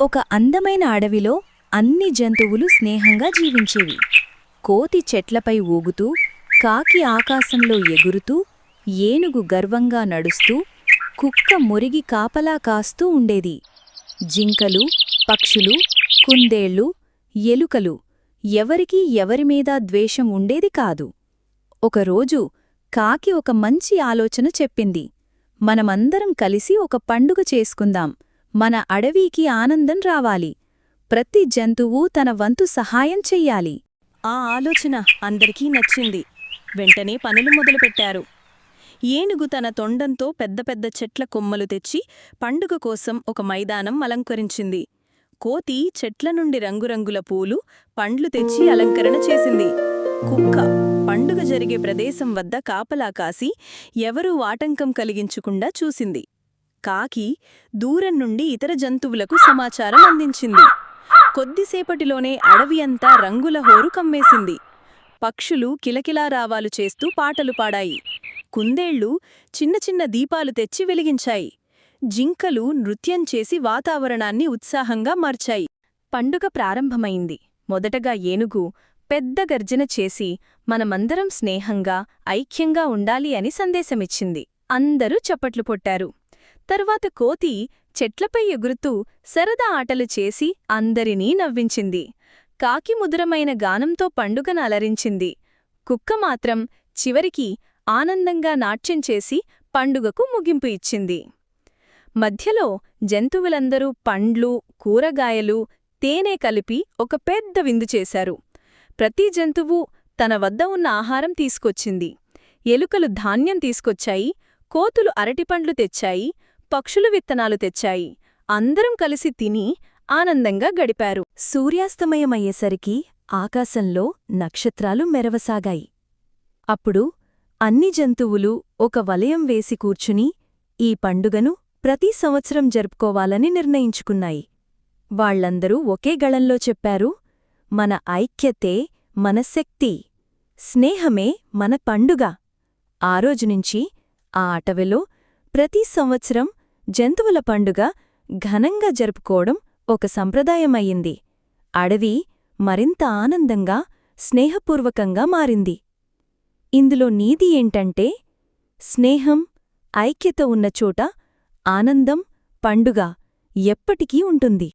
ఒక అందమైన అడవిలో అన్ని జంతువులు స్నేహంగా జీవించేవి. కోతి చెట్లపై ఊగుతూ కాకి ఆకాశంలో ఎగురుతూ ఏనుగు గర్వంగా నడుస్తూ కుక్క మురిగి కాపలా కాస్తూ ఉండేది. జింకలు పక్షులు కుందేళ్ళు ఎలుకలు ఎవరికీ ఎవరిమీదా ద్వేషం ఉండేది కాదు. ఒకరోజు కాకి ఒక మంచి ఆలోచన చెప్పింది. మనమందరం కలిసి ఒక పండుగ చేసుకుందాం. మన అడవికి ఆనందం రావాలి. ప్రతి జంతువు తన వంతు సహాయం చెయ్యాలి. ఆ ఆలోచన అందరికీ నచ్చింది. వెంటనే పనులు మొదలుపెట్టారు. ఏనుగు తన తొండంతో పెద్ద పెద్ద చెట్ల కొమ్మలు తెచ్చి పండుగ కోసం ఒక మైదానం అలంకరించింది. కోతి చెట్ల నుండి రంగురంగుల పూలు పండ్లు తెచ్చి అలంకరణ చేసింది. కుక్క పండుగ జరిగే ప్రదేశం వద్ద కాపలా కాసి ఎవరూ ఆటంకం కలిగించకుండా చూసింది. కాకి దూరం నుండి ఇతర జంతువులకు సమాచారం అందించింది. కొద్దిసేపటిలోనే అడవి అంతా రంగుల హోరు కమ్మేసింది. పక్షులు కిలకిలా రావాలు చేస్తూ పాటలు పాడాయి. కుందేళ్ళు చిన్న చిన్న దీపాలు తెచ్చి వెలిగించాయి. జింకలు నృత్యం చేసి వాతావరణాన్ని ఉత్సాహంగా మార్చాయి. పండుగ ప్రారంభమైంది. మొదటగా ఏనుగు పెద్ద గర్జన చేసి మనమందరం స్నేహంగా ఐక్యంగా ఉండాలి అని సందేశమిచ్చింది. అందరూ చప్పట్లు పొట్టారు తర్వాత కోతి చెట్లపై ఎగురుతూ సరదా ఆటలు చేసి అందరినీ నవ్వించింది. కాకి ముదురమైన గానంతో పండుగను అలరించింది. కుక్క మాత్రం చివరికి ఆనందంగా నాట్యం చేసి పండుగకు ముగింపు ఇచ్చింది. మధ్యలో జంతువులందరూ పండ్లు కూరగాయలు తేనె కలిపి ఒక పెద్ద విందు చేశారు. ప్రతి జంతువు తన వద్ద ఉన్న ఆహారం తీసుకొచ్చింది. ఎలుకలు ధాన్యం తీసుకొచ్చాయి. కోతులు అరటిపండ్లు తెచ్చాయి. పక్షులు విత్తనాలు తెచ్చాయి. అందరం కలిసి తిని ఆనందంగా గడిపారు. సూర్యాస్తమయమయ్యేసరికి ఆకాశంలో నక్షత్రాలు మెరవసాగాయి. అప్పుడు అన్ని జంతువులు ఒక వలయం వేసి కూర్చుని ఈ పండుగను ప్రతి సంవత్సరం జరుపుకోవాలని నిర్ణయించుకున్నాయి. వాళ్ళందరూ ఒకే గళంలో చెప్పారు మన ఐక్యతే మన శక్తి స్నేహమే మన పండుగ. ఆ రోజునుంచి ఆ అటవిలో ప్రతి సంవత్సరం జంతువుల పండుగ ఘనంగా జరుపుకోవడం ఒక సంప్రదాయమయ్యింది. అడవి మరింత ఆనందంగా స్నేహపూర్వకంగా మారింది. ఇందులో నీతి ఏంటంటే స్నేహం ఐక్యత ఉన్న చోట ఆనందం పండుగ ఎప్పటికీ ఉంటుంది.